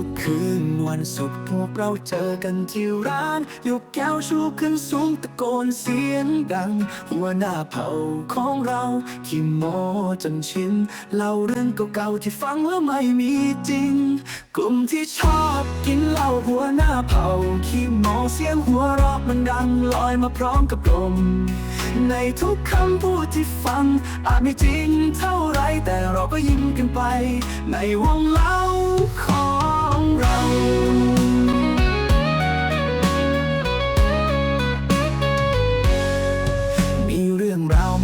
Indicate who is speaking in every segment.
Speaker 1: ุกคืนวันศุกร์พวกเราเจอกันที่ร้าน ยกแก้วชูขึ้นสูงตะโกนเสียงดัง หัวหน้าเผ่าของเราขี้โมจนชินเล่าเรื่องเก่าๆที่ฟังแล้วไม่มีจริง กลุ่มที่ชอบกินเหล้าหัวหน้าเผ่าขี้โมเสียงหัวเราะมันดังลอยมาพร้อมกับลมในทุกคำพูดที่ฟัง อาจไม่จริงเท่าไรแต่เราก็ยิ้มกันไป ในวงเล่า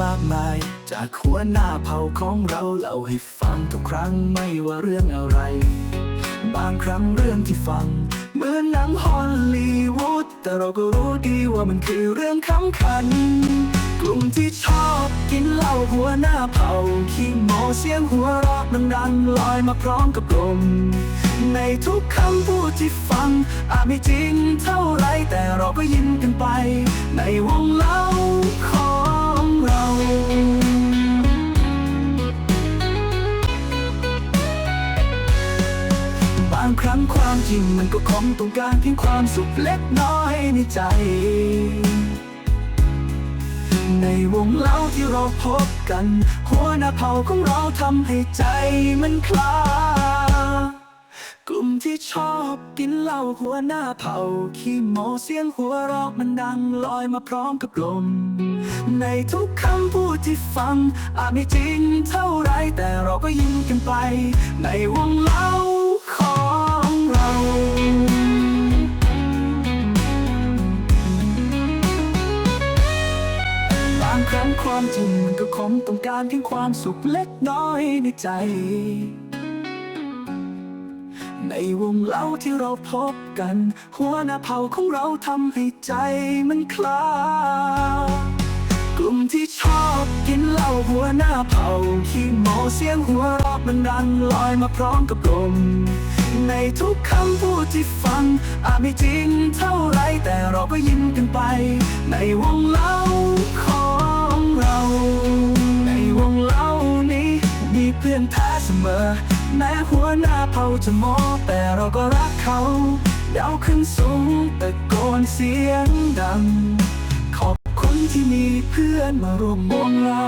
Speaker 1: มากมาย จากหัวหน้าเผ่าของเราเล่าให้ฟังทุกครั้งไม่ว่าเรื่องอะไร บางครั้งเรื่องที่ฟัง เหมือนหนังฮอลลีวูดแต่เราก็รู้ดีว่ามันคือเรื่องขำขันกลุ่มที่ชอบกินเหล้าหัวหน้าเผ่าขี้โมเสียงหัวเราะมันดังลอยมาพร้อมกับลมในทุกคำพูดที่ฟังอาจไม่จริงเท่าไรแต่เราก็ยิ้มกันไปในวงางครั้งความจริงมันก็คงต้องการเพียงความสุขเล็กน้อยในใจ ในวงเล่าที่เราพบกัน หัวหน้าเผ่าของเราทำให้ใจมันคลากลุ่มที่ชอบกินเหล้าหัวหน้าเผ่าขี้โมเสียงหัวเราะมันดังลอยมาพร้อมกับลมในทุกคำพูดที่ฟังอาจไม่จริงเท่าไรแต่เราก็ยิ้มกันไป ในวงเล่าางครั้งความจริงมันก็คงต้องการเพียงความสุขเล็กน้อยในใจ ในวงเล่าที่เราพบกัน หัวหน้าเผ่าของเราทำให้ใจมันคลากลุ่มที่ชอบกินเหล้าหัวหน้าเผ่าขี้โมอเสียงหัวราะมันดังลอยมาพร้อมกับลมในทุกคำพูดที่ฟังอาจไม่จริงเท่าไรแต่เราก็ยิ้มกันไป ในวงเล่า พื่อนแท้เสมอ แม้หัวหน้าเผาจะโมแต่เราก็รักเขาเดาขึ้นสูงตะโกนเสียงดัง ขอบคุณที่มีเพื่อนมาร่วมวงเรา